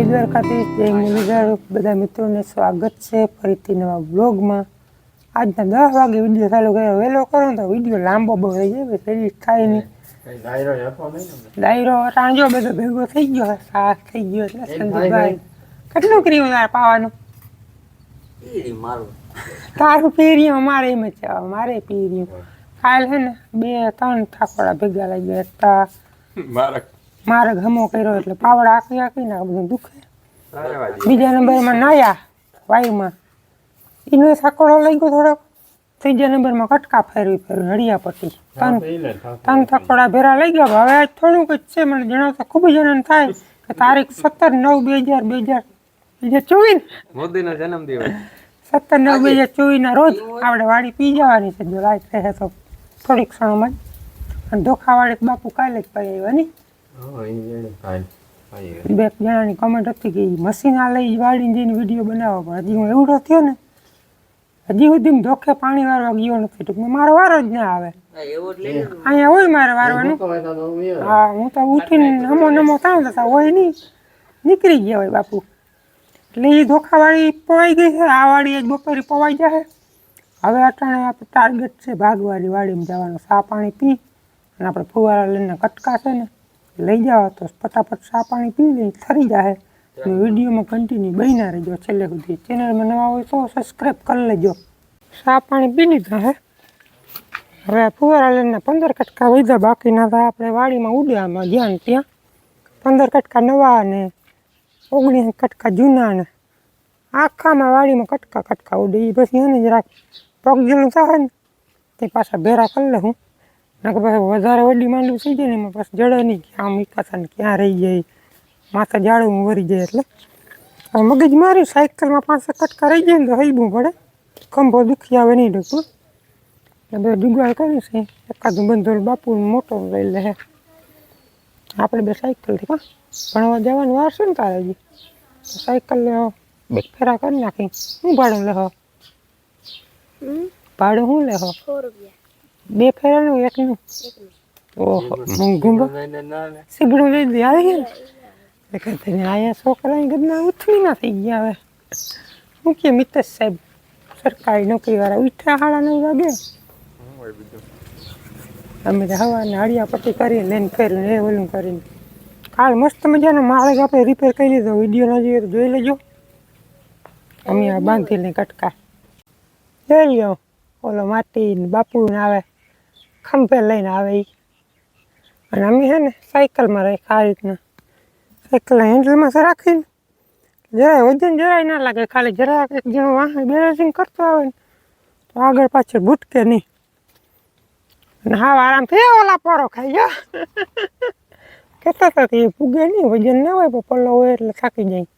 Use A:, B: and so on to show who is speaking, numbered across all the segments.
A: જય દ્વારકાધીશ જય મુરલીધર બધા મિત્રોને સ્વાગત છે ફરીથી નવા બ્લોગમાં આજના દસ વાગે વીડિયો ચાલુ કર્યો. વહેલો કરો ને તો વીડિયો લાંબો બહુ થઈ જાય પછી થાય નહીં. ડાયરો રાંજો બધો ભેગો થઈ ગયો સાસ થઈ ગયો એટલે સંદીપભાઈ કેટલું કર્યું તારે પાવાનું? તારું પીર્યું અમારે એમ જ છે. મારે પીર્યું. કાલ છે ને બે ત્રણ ઠાકોડા ભેગા લાગી ગયા હતા
B: મારા
A: ઘમો કર્યો એટલે પાવડા આખી આખી ને આ બધું દુખે. બીજા નંબરમાં નાયા વાયુમાં. એનો સાકોડો લઈ ગયો થોડોક. ત્રીજા નંબરમાં કટકા ફેરવી ફેરવી હળિયા પટ્ટી ત્રણ ત્રણ થકોડા ભેરા લઈ ગયા. હવે આજ થોડુંક જ છે. મને જણાવતા ખૂબ જ આનંદ થાય કે તારીખ સત્તર નવ બે હજાર બે હજાર બે હજાર ચોવીસ.
B: મોદીનો જન્મદિવસ.
A: સત્તર નવ બે હજાર ચોવીસના રોજ આપણે વાડી પી જવાની છે. જો લાઈટ રહે તો થોડીક ક્ષણોમાં અને ધોખાવાળી બાપુ કાલે જ પડી આવ્યા નહીં બે જણાની કોમેન્ટ હતી કે મશીન આ લઈ વાળીને જઈને વીડિયો બનાવો. પણ હજી હું એવડો થયો ને હજી સુધી ધોખે પાણી વારવા ગયો નથી. ટૂંકમાં મારો વારો જ ના આવે. અહીંયા હોય મારે વારવાનું. હા હું તો ઉઠીને નમો નમો થાઉં તો હોય નહીં. નીકળી ગયા હોય બાપુ. એટલે એ ધોખાવાળી પવાઈ ગઈ છે. આ વાળી એક બપોરે પવાઈ જાય હવે અટાણે આપણે ટાર્ગેટ છે. ભાગવાળી વાડીમાં જવાનું. સા પાણી પી અને આપણે ફુવારા લઈને કટકા છે ને લઈ જાઓ તો ફટાફટ સા પાણી પી લઈ થરી જાય અને વિડીયોમાં કન્ટિન્યુ બન્યા રહેજો છેલ્લે સુધી. ચેનલમાં નવા હોય તો સબસ્ક્રાઈબ કરી લેજો. સા પાણી પી લીધા હે? હવે ફુવારા લઈને પંદર કટકા વધ્યા બાકીના તો આપણે વાડીમાં ઉડ્યામાં ગયા ને ત્યાં. પંદર કટકા નવા અને ઓગણીસ કટકા જૂના ને આખામાં વાડીમાં કટકા કટકા ઉડે. એ પછી એને જરાક પગ જેવું થાય ને તે પાછા ભેરા કરી લે હું. નકર પછી વધારે વડી માંડું થઈ જાય ને એમાં પછી જડે નહીં કે આમ વિકાસન ક્યાં રહી જાય. માથા જાડું વરી જાય એટલે. હવે મગજ મારી સાયકલમાં પાસે કટકા રહી જાય ને તો હૈબું પડે. ખંભો દુખી આવે નહીં ડોકું એટલે બધું જુગાડ કરી છે. એકાદું બંધોલ બાપુ મોટો લઈ લે આપણે બે સાયકલથી હા ભણવા જવાનું વાર છે ને તારે હજી? તો સાયકલ લેવો બે. ફેરા કરી નાખી શું ભાડું લેહો ભાડું શું લેહો બે ફેરાનું એકનું ઓહો મોંઘું સીબડું લઈ દે આવી. ગયા? ને એટલે તને આયા છોકરા ગદના ઉઠવી ના થઈ ગયા હવે. કે મિતેશ સાહેબ સરકારી નોકરીવાળા ઉઠ્યા હાડા નવ વાગે. અમે તો હવાને હળિયા પટ્ટી કરી લઈને ફેર્યું એ ઓલું કરીને. કાલ મસ્ત મજાનો માળે આપણે રિપેર કરી લીધો. વીડિયો ના જોઈએ તો જોઈ લેજો. અમે આ બાંધી લઈને કટકા. જોઈ લ્યો. ઓલો માટી બાપુ ને આવે. ખંભે લઈને આવે એ અને અમે છે ને સાયકલમાં રહી આ રીતના. સાયકલ હેન્ડલમાં રાખીને. જરાય વજન જરાય ના લાગે, ખાલી જરા એક જણો વાહન બેલેન્સિંગ કરતો આવે ને, તો આગળ પાછળ ભૂટકે નહીં. અને હા આરામથી ઓલા પોરો ખાઈ ગયો. કહેતા હતા કે એ પૂગે નહીં, વજન ના હોય, પણ પલ્લો હોય એટલે થાકી જાય.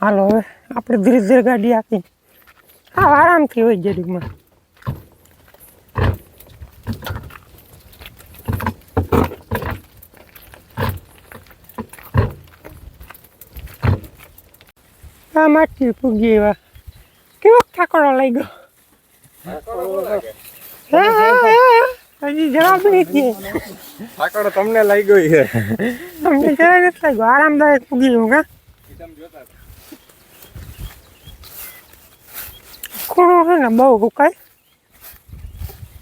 A: હાલો હવે, આપણે ધીરે ધીરે ગાડી આપી હા આરામથી હોય જરીકમાં. આ માટી પૂગી એવા. કેવો ઠાકોડો લઈ ગયો હે, હે, હે, હે. હજી જવાબ
B: તમને લાગ્યો છે.
A: જરાય નથી લાગ્યો. આરામદાયક પૂગી હું. કા ખૂણો છે ને બહુ હુકાય.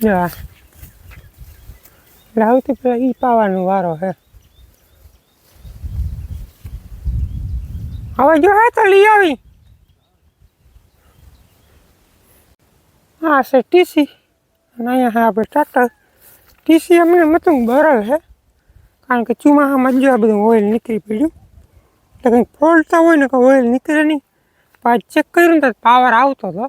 A: જા. લાવતી પેલા ઈ પાવાનો વારો છે. હવે જો હે તો લઈ આવી. હા છે ટીસી. અને અહીંયા હા આપણે ટ્રેક્ટર ટીસી અમને મતું બરલ છે કારણ કે ચુમાહામાં જો આ બધું ઓઇલ નીકળી પડ્યું. એટલે કંઈક ફોલતા હોય ને કે ઓઇલ નીકળે નહીં. પાંચ ચેક કર્યું ને તો પાવર આવતો હતો.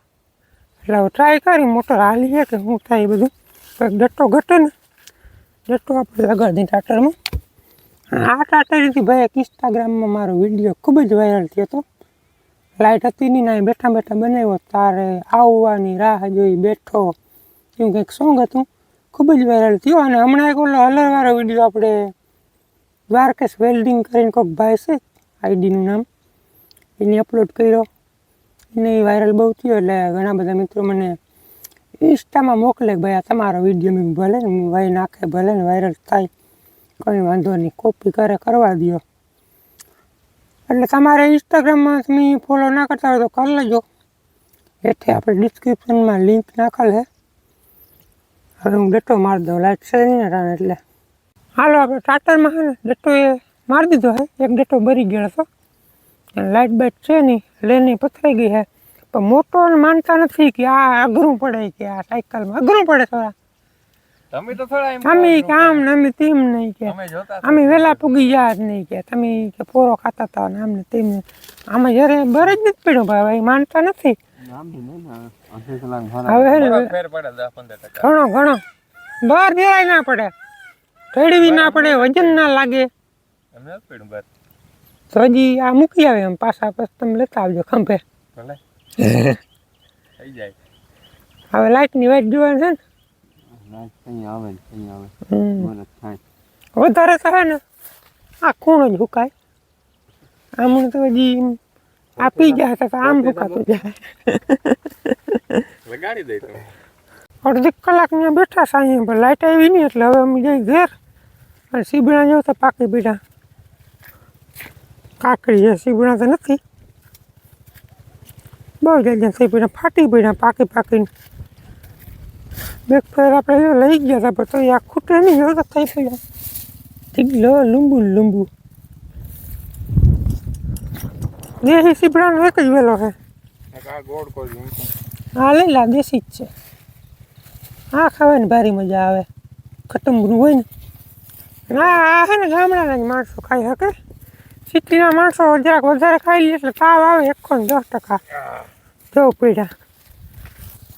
A: એટલે હવે ટ્રાય કરી મોટર હાલી છે કે શું થાય એ બધું. કંઈક ડટ્ટો ઘટે ને. ડટ્ટો આપણે લગાડી ટાટરમાં આ ટાટરથી ભાઈ એક ઇન્સ્ટાગ્રામમાં મારો વીડિયો ખૂબ જ વાયરલ થયો હતો. લાઇટ હતી નહીં ના બેઠા બેઠા બનાવ્યો. તારે આવવાની રાહ જોઈ બેઠો. એવું કંઈક સોંગ હતું. ખૂબ જ વાયરલ થયો અને હમણાં એક ઓલો હલરવાળો વીડિયો આપણે દ્વારકેશ વેલ્ડિંગ કરીને કોઈક ભાઈ છે આઈડીનું નામ, એને અપલોડ કર્યો. એને વાયરલ બહુ થયો, એટલે ઘણા બધા મિત્રો મને ઇન્સ્ટામાં મોકલે ભાઈ આ તમારો વીડિયો મેં ભલે ને ભાઈ નાખે, ભલે ને વાયરલ થાય. કંઈ વાંધો નહીં કોપી કરે કરવા દો એટલે તમારે ઇન્સ્ટાગ્રામમાં તમે ફોલો ના કરતા હોય તો કરી લેજો. એથી આપણે ડિસ્ક્રિપ્શનમાં લિંક નાખેલ છે હવે હું ડેટો મારી દઉં લાઈટ છે નહીં એટલે. હાલો, આપણે ટાટરમાં છે ને, ડેટો એ મારી દીધો છે એક ડેટો બરી ગયો હતો. લાઇટ બાઇટ છે નહીં, લેની પથરાઈ ગઈ છે પણ મોટો માનતા નથી કે આ અઘરું પડે કે આ સાયકલમાં અઘરું પડે થોડા.
B: તમે તો થોડા એમ
A: અમે કે આમ ને અમે તેમ નહીં કે.
B: અમે જોતા
A: અમે વહેલા પૂગી ગયા જ નહીં કે. તમે કે પોરો ખાતા હતા ને આમ ને તેમ આમાં જયારે બર જ નથી પડ્યો ભાઈ માનતા નથી. હવે ઘણો ઘણો. બહાર જરાય ના પડે. ઢળવી ના પડે વજન ના લાગે. તો હજી આ મૂકી આવે એમ પાછા પછી તમે લેતા આવજો ખંભે.
B: થઈ જાય.
A: હવે લાઈટની વાઈટ જોવાની છે ને.
B: થાય.
A: વધારે તો હે ને આ કોણ જ હુકાય. આમ તો હજી આપી ગયા હતા તો આમ હુકાતું જાય
B: લગાડી દે તો.
A: અડધી કલાક ત્યાં બેઠા સાંજે પણ લાઇટ આવી નહીં એટલે હવે અમે જઈ ઘેર. અને સીબડા જેવું તો પાકી બીડા કાકડી છે સીબડા તો નથી. બહુ જગ્યા સીબડા ફાટી પડ્યા પાકી પાકીને. બેગ ફેર આપણે લઈ ગયા હતા પણ તો એ આ ટ્રેનિંગ નહીં થઈ થઈ પડ્યા ઢીગલો લીંબુ લીંબુ. દેશી સીબડાનો એક જ વેલો છે. હા લઈ લા દેશી જ છે. આ ખાવાની ભારી મજા આવે. ખટમરું હોય ને. ના આ છે ને ગામડાના જ માણસો ખાઈ શકે. સિટીના માણસો જરાક વધારે ખાઈ લે એટલે તાવ આવે એકસો ને દસ ટકા. જવું પીડા.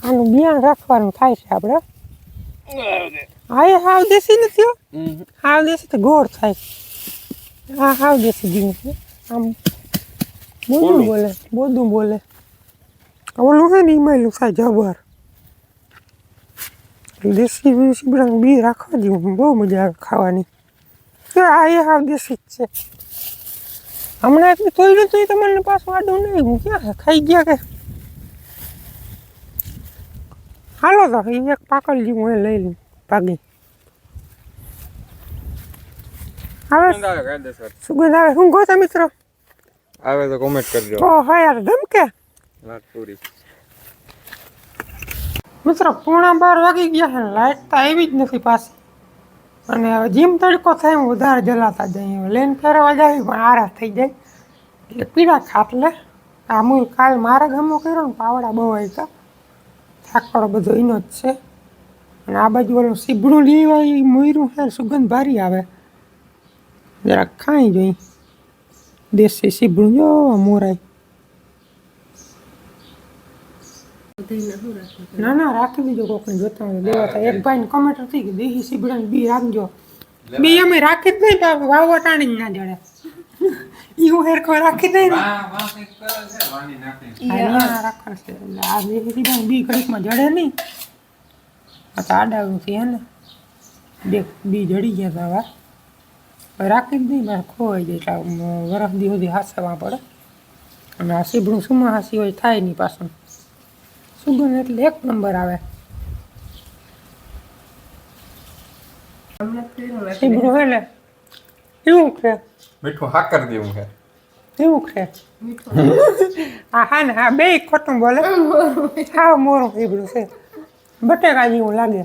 A: આનું બિયાણ રાખવાનું થાય છે આપણે. હા એ હાવ દેશી નથી હાવ દેશી તો ગોળ થાય. આ હાવ દેશી છે આમ બધું બોલે? બોધું બોલે. ઓલું છે ને ઈમાયલું થાય જબર. દેશી દેશી બધા બી રાખવા જેવું બહુ મજા આવે ખાવાની. આ એ હાવ દેશી જ છે. હમણાં એટલું થોડું તો એ તમને પાછું આડું નહીં હું ક્યાં ખાઈ ગયા કે? હાલો તો એ એક પાકલ જેવું એ લઈ લઉં ભાગી.
B: આવે
A: સુગંધ આવે શું ગોતા મિત્રો?
B: આવે તો કોમેન્ટ કરજો.
A: તો હા યાર ધમકે.
B: વાત પૂરી.
A: મિત્રો પૂણા બાર વાગી ગયા છે લાઇટ તો આવી જ નથી પાછી. અને હવે જીમ તડકો થાય એમ વધારે જલાતા જાય. લેન ફેરવા જાય પણ આરા થઈ જાય. એટલે પીડા ખાટલે. આ હું કાલ મારા ગમો કર્યો ને પાવડા બહુ આવ્યા થાકવાળો બધો એનો જ છે. અને આ બાજુ ઓલું સીબડું લેવાય એ મોયરું હે સુગંધ ભારી આવે. જરાક ખાઈ જોઈ. દેશી સીબડું જો મોરાય. ના ના રાખી દીજો કોકને જોતા હોય. દેવા તા એક ભાઈને કમેટર હતી કે દેહી સીબડાને બી રાખજો. બી અમે રાખી જ નહીં પાછું વાવો ટાણી જ ના જડે. ઈ હું હેરખો રાખી દઈ ને હા, ના રાખવાનું છે એટલે આ દેહી સીબડાને બી ઘડીકમાં જડે નહીં આ તો આડાવું છે હે ને બે બી જડી ગયા તા હવે રાખી દઈ નહીં મારે ખોવાઈ જાય એટલે વરસ દી સુધી હાસવા પડે અને આ સીબડું સુમા હાસી હોય થાય નહીં પાછું સુગંધ એટલે એક નંબર આવે. સીબડું હે ને એવું છે
B: મીઠું હાકર દેવું છે
A: એવું છે આ હા ને હા બે ખોટું બોલે. હા મોરું સીબડું છે. બટેકા જેવું લાગે.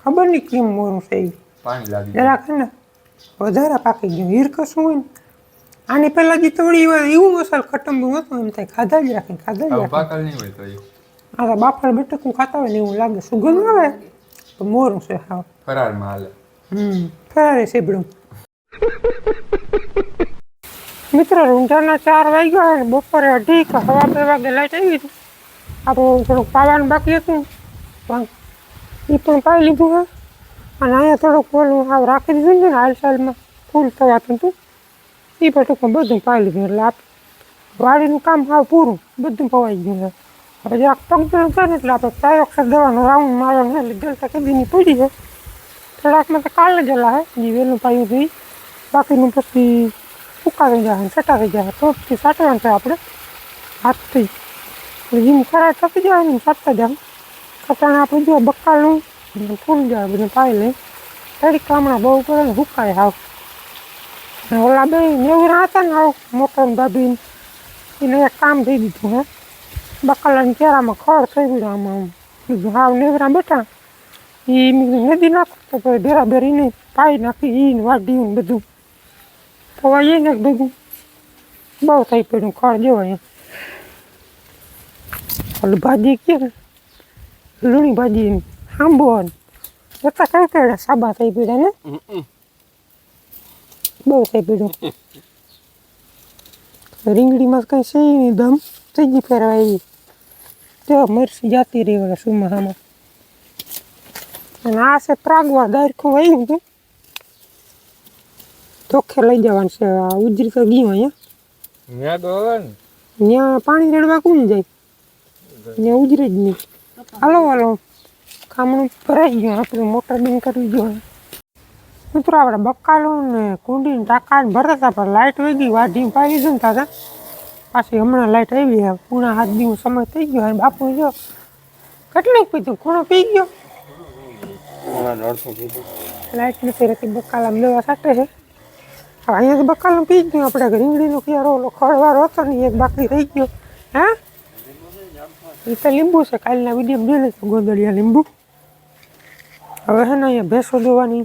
A: ખબર નહીં કેમ મોરું છે એ
B: પાણી લાગે
A: જરાક ને વધારે પાકી ગયું. હીર કશું હોય ને આની પહેલાં જે થોડી એવું મસાલ ખટંબું હતું એમ થાય ખાધા જ રાખીને ખાધા જ રાખે. આ તો બાફળ બટકું ખાતા હોય ને એવું લાગે. સુગંધ આવે તો મોરું છે હા.
B: ફરારમાં હાલે.
A: હમ ફરારે સીબડું મિત્રો રૂંઢાના ચાર વાગ્યા અને બપોરે અઢી કે હવા બે વાગે લાઈટ આવી હતી. આપણું થોડુંક પાવાનું બાકી હતું, પણ એ પણ પાઈ લીધું હોય. અને અહીંયા થોડુંક ઓલું આવ રાખી દીધું ને, હાલ સાલમાં ફૂલ થવાતું હતું એ પણ ટૂંકમાં બધું પાઈ લીધું એટલે આપ વાડીનું કામ હાવ પૂરું, બધું પવાઈ ગયું છે. હવે જે આ પગદળ ને, એટલે આપણે ટાયોક્સાઇડ દવાનો રાઉન્ડ છે, એટલે ગલતા કદીની પડી છે. થોડાકમાં તો કાલે જ હે, જે વહેલું પાયું હતું. બાકીનું પછી સુકાવી જાય ને સટાવી જાય તો પછી સાટવાનું છે આપણે હાથથી એટલે જેમ ખરા થતી જાય ને સાટતા જાય કટાણા આપણે જો બકાલું બધું ફૂલ જાય બધું પાઈ લઈ તડકા હમણાં બહુ પડે ને હુકાય હાવ ને ઓલા બે નેવરા હતા ને આવ મોટર ભાભી એને એક કામ થઈ દીધું હે બકાલાની કેરામાં ખડ થઈ ગયું આમાં આમ કીધું હાવ નેવરા બેઠા એ નદી નાખો તો પછી ભેરા ભેરીને પાઈ નાખી ઈને વાઢી ને બધું પવાઈ ને ભેગું બહુ થઈ પડ્યું ખડ અહીંયા ભાજી કે લૂણી ભાજી આંબો જતા કઈ કઈ સાબા થઈ પડ્યા ને બહુ થઈ પડ્યું રીંગડીમાં કઈ છે નહીં દમ થઈ ફેરવા ફેરવાય તો મરસી જાતી રહી સુમાં સામા અને આ છે પ્રાગવા દારખું આવ્યું હતું ચોખ્ખે લઈ જવાનું છે. ઉજરી તો ગયું અહીંયા.
B: ત્યાં
A: પાણી રેડવા કોણ જાય? ત્યાં ઉજરે જ નહીં. હાલો હાલો. ખામણું ભરાઈ ગયું આપણે મોટર બંધ કરવી જોઈએ. મિત્રો આપણે બકાલો ને કુંડી ને ટાંકા ભરતા હતા પણ લાઇટ વહી ગઈ વાઢી પાડી દીધું ને તાતા પાછી હમણાં લાઇટ આવી પૂણા હાથ દીવો સમય થઈ ગયો અને બાપુ જો કેટલું પીધું? ખૂણો પી ગયો? લાઇટ નથી રહેતી બકાલા લેવા સાટે છે. અહીંયા જ બકાલો પી ગયો આપણે રીંગણીનો ખિયારો ઓલો ખળવારો હતો ને એક બાકી રહી ગયો. હા? એ તો લીંબુ છે કાલના વીડિયો જોઈ તો ગોંદડિયા લીંબુ. હવે છે ને અહીંયા ભેંસો દોવાની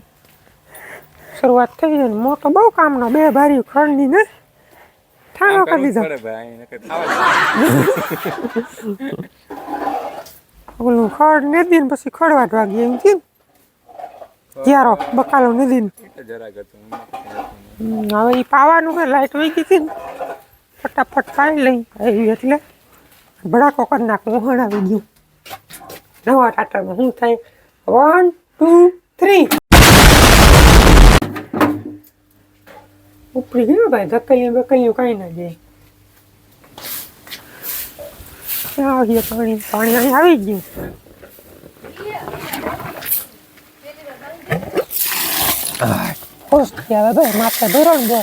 A: શરૂઆત થઈ ગઈ ને મોટો બહુ કામનો બે ભારી ખડની ને ઠાણો કરી દીધો ઓલું ખડ ને ને પછી ખડવાટ વાગી એમ કેમ ક્યારો બકાલો નદી ને
B: જ જરાક હતું
A: હમ, હવે એ પાવાનું કે લાઈટ વહી ગઈ ને. ફટાફટ પાણી લઈ આવી એટલે ભડાકો કરી નાખ્યો હણાવી ગયું નવા ટાટરમાં શું થાય? વન ટુ થ્રી ઉપડી ગયું ભાઈ ધકેલિયું બકેલિયું કઈ ના જાય. ક્યાં આવી ગયું પાણી? પાણી અહીં આવી ગયું. થઈ આવે ભાઈ માથે ધોરણ બો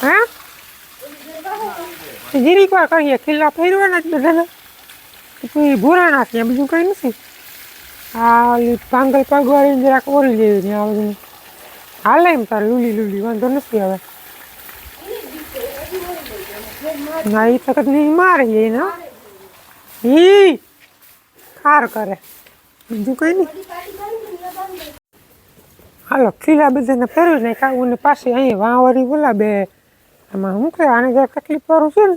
A: હા જીરીક વાર કરીએ ખીલા ફેરવાના જ બધાને પછી ભૂરા નાખીએ બીજું કંઈ નથી આ ભાંગલ પગવાળી જરાક ઓલી જેવી છે આ બધું હાલે એમ તારે લૂલી લૂલી વાંધો નથી હવે ના એ તકત નહીં મારે એને ઈ ખાર કરે બીજું કંઈ નહીં. હાલો, ખીલા બધાને ફેરવી નાખ્યા. અને પાછી અહીં વાંવરી બોલા બે, આમાં શું કહે આને જરા તકલીફ વાળું છે ને,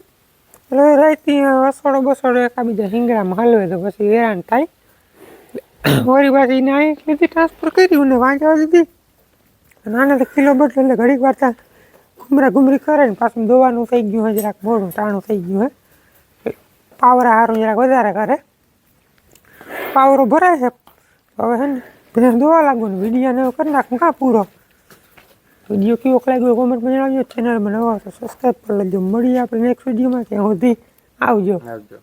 A: એટલે રાતી વસોડો બસોડો એકાબીજા હિંગડામાં હલવે તો પછી હેરાન થાય. વળી પાછી એને અહીં લીધી ટ્રાન્સફર કર્યું ને વાંચવા દીધી. અને આને તો કિલો બદલે, એટલે ઘડીક વાર ત્યાં ઘુમરા ઘુમરી કરે ને, પાછું દોવાનું થઈ ગયું હોય, જરાક મોડું ટાણું થઈ ગયું હોય. પાવરા હારું જરાક વધારે કરે. પાવરો ભરાય છે. હવે હે ને ભેંસ દોવા લાગુ ને વિડીયોને કરી નાખું. કાં પૂરો? વીડિયો કેવો લાગ્યો કોમેન્ટમાં જણાવજો ચેનલમાં નવા તો સબસ્ક્રાઈબ કરી લેજો. મળીએ આપણે નેક્સ્ટ વિડીયોમાં ત્યાં સુધી આવજો.
B: આવજો.